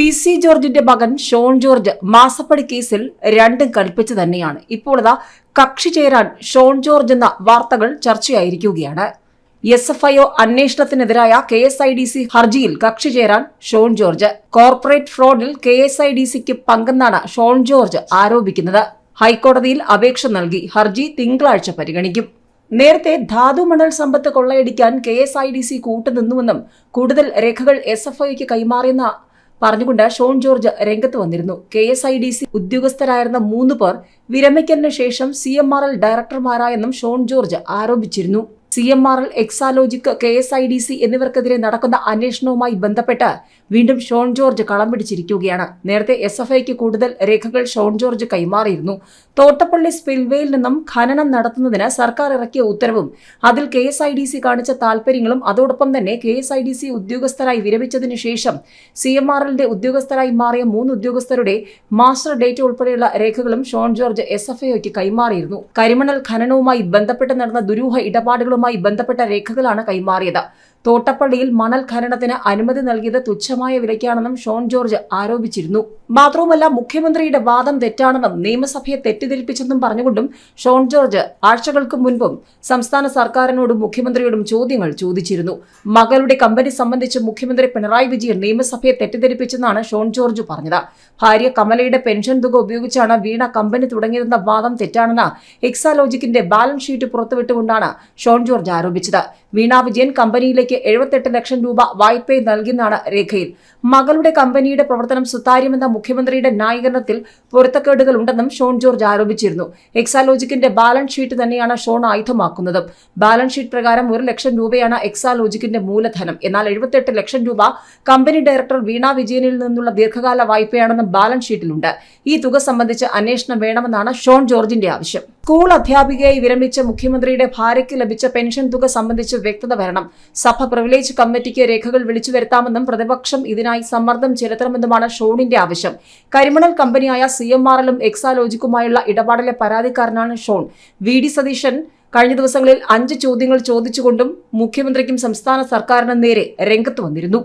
P C ജോർജിന്റെ മകൻ ഷോൺ ജോർജ് മാസപ്പടി കേസിൽ രണ്ടും കൽപ്പിച്ചു തന്നെയാണ്. ഇപ്പോൾ ഇതാ കക്ഷി ചേരാൻ ഷോൺ ജോർജ് എന്ന വാർത്തകൾ ചർച്ചയായിരിക്കുകയാണ്. S F I O അന്വേഷണത്തിനെതിരായ K S I D C ഹർജിയിൽ കക്ഷി ചേരാൻ ഷോൺ ജോർജ്. കോർപ്പറേറ്റ് ഫ്രോഡിൽ കെ എസ് ഐ ഡി സിക്ക് പങ്കെന്നാണ് ഷോൺ ജോർജ് ആരോപിക്കുന്നത്. ഹൈക്കോടതിയിൽ അപേക്ഷ നൽകി ഹർജി തിങ്കളാഴ്ച പരിഗണിക്കും. നേരത്തെ ധാതു മണൽ സമ്പത്ത് കൊള്ളയടിക്കാൻ K S I D C കൂട്ടുനിന്നുവെന്നും കൂടുതൽ രേഖകൾ എസ് എഫ് ഐക്ക് കൈമാറിയെന്ന പറഞ്ഞുകൊണ്ട് ഷോൺ ജോർജ് രംഗത്ത് വന്നിരുന്നു. K S I D C ഉദ്യോഗസ്ഥരായിരുന്ന മൂന്ന് പേർ വിരമിക്കലിന് ശേഷം സി എം ആർ എൽ ഡയറക്ടർമാരായെന്നും ഷോൺ ജോർജ് ആരോപിച്ചിരുന്നു. C M R L Exalogic K S I D C എന്നിവർക്കെതിരെ നടക്കുന്ന അന്വേഷണവുമായി ബന്ധപ്പെട്ട് വീണ്ടും ഷോൺ ജോർജ് കളം പിടിച്ചിരിക്കുകയാണ്. നേരത്തെ എസ് എഫ് ഐക്ക് കൂടുതൽ രേഖകൾ ഷോൺ ജോർജ് കൈമാറിയിരുന്നു. തോട്ടപ്പള്ളി സ്പിൽവേയിൽ നിന്നും ഖനനം നടത്തുന്നതിന് സർക്കാർ ഇറക്കിയ ഉത്തരവും അതിൽ K S I D C കാണിച്ച താൽപര്യങ്ങളും അതോടൊപ്പം തന്നെ K S I D C ഉദ്യോഗസ്ഥരായി വിരമിച്ചതിനു ശേഷം സി എം ആർ എല്ലിന്റെ ഉദ്യോഗസ്ഥരായി മാറിയ മൂന്ന് ഉദ്യോഗസ്ഥരുടെ മാസ്റ്റർ ഡേറ്റ് ഉൾപ്പെടെയുള്ള രേഖകളും ഷോൺ ജോർജ് എസ് എഫ് ഐക്ക് കൈമാറിയിരുന്നു. കരിമണൽ ഖനനവുമായി ബന്ധപ്പെട്ട് നടന്ന ദുരൂഹ ഇടപാടുകളുമായി ബന്ധപ്പെട്ട രേഖകളാണ് കൈമാറിയത്. തോട്ടപ്പള്ളിയിൽ മണൽ ഖനനത്തിന് അനുമതി നൽകിയത് തുച്ഛമായ വിലയ്ക്കാണെന്നും ഷോൺ ജോർജ് ആരോപിച്ചിരുന്നു. മാത്രവുമല്ല മുഖ്യമന്ത്രിയുടെ വാദം തെറ്റാണെന്നും നിയമസഭയെ തെറ്റിദ്ധരിപ്പിച്ചെന്നും പറഞ്ഞുകൊണ്ടും ഷോൺ ജോർജ് ആഴ്ചകൾക്ക് മുൻപും സംസ്ഥാന സർക്കാരിനോടും മുഖ്യമന്ത്രിയോടും ചോദ്യങ്ങൾ ചോദിച്ചിരുന്നു. മകളുടെ കമ്പനി സംബന്ധിച്ച് മുഖ്യമന്ത്രി പിണറായി വിജയൻ നിയമസഭയെ തെറ്റിദ്ധരിപ്പിച്ചെന്നാണ് ഷോൺ ജോർജ് പറഞ്ഞത്. ഭാര്യ കമലയുടെ പെൻഷൻ തുക ഉപയോഗിച്ചാണ് വീണ കമ്പനി തുടങ്ങിയതെന്ന വാദം തെറ്റാണെന്ന് എക്സാലോജിക്കിന്റെ ബാലൻസ് ഷീറ്റ് പുറത്തുവിട്ടുകൊണ്ടാണ് ഷോൺ ജോർജ് ആരോപിച്ചത്. വീണ വിജയൻ കമ്പനിയിലേക്ക് എഴുപത്തെട്ട് ലക്ഷം രൂപ വായ്പയും നൽകിയെന്നാണ് രേഖയിൽ. മകളുടെ കമ്പനിയുടെ പ്രവർത്തനം സുതാര്യമെന്ന മുഖ്യമന്ത്രിയുടെ ന്യായീകരണത്തിൽ പൊരുത്തക്കേടുകൾ ഉണ്ടെന്നും ഷോൺ ജോർജ് ആരോപിച്ചിരുന്നു. എക്സാലോജിക്കിന്റെ ബാലൻസ് ഷീറ്റ് തന്നെയാണ് ഷോൺ ആയുധമാക്കുന്നത്. ബാലൻസ് ഷീറ്റ് പ്രകാരം ഒരു ലക്ഷം രൂപയാണ് എക്സാലോജിക്കിന്റെ മൂലധനം. എന്നാൽ എഴുപത്തെട്ട് ലക്ഷം രൂപ കമ്പനി ഡയറക്ടർ വീണ വിജയനിൽ നിന്നുള്ള ദീർഘകാല വായ്പയാണെന്നും ബാലൻസ് ഷീറ്റിലുണ്ട്. ഈ തുക സംബന്ധിച്ച് അന്വേഷണം വേണമെന്നാണ് ഷോൺ ജോർജിന്റെ ആവശ്യം. സ്കൂൾ അധ്യാപികയായി വിരമിച്ച മുഖ്യമന്ത്രിയുടെ ഭാര്യയ്ക്ക് ലഭിച്ച പെൻഷൻ തുക സംബന്ധിച്ച് വ്യക്തത വരണം. സഭ പ്രിവിലേജ് കമ്മിറ്റിക്ക് രേഖകൾ വിളിച്ചു വരുത്താമെന്നും പ്രതിപക്ഷം ഇതിനായി സമ്മർദ്ദം ചെലുത്തണമെന്നുമാണ് ഷോണിന്റെ ആവശ്യം. കരിമണൽ കമ്പനിയായ സി എം ആർ എല്ലും എക്സാലോജിക്കുമായുള്ള ഇടപാടിലെ പരാതിക്കാരനാണ് ഷോൺ. വി ഡി സതീശൻ കഴിഞ്ഞ ദിവസങ്ങളിൽ അഞ്ച് ചോദ്യങ്ങൾ ചോദിച്ചുകൊണ്ടും മുഖ്യമന്ത്രിക്കും സംസ്ഥാന സർക്കാരിനും നേരെ രംഗത്ത് വന്നിരുന്നു.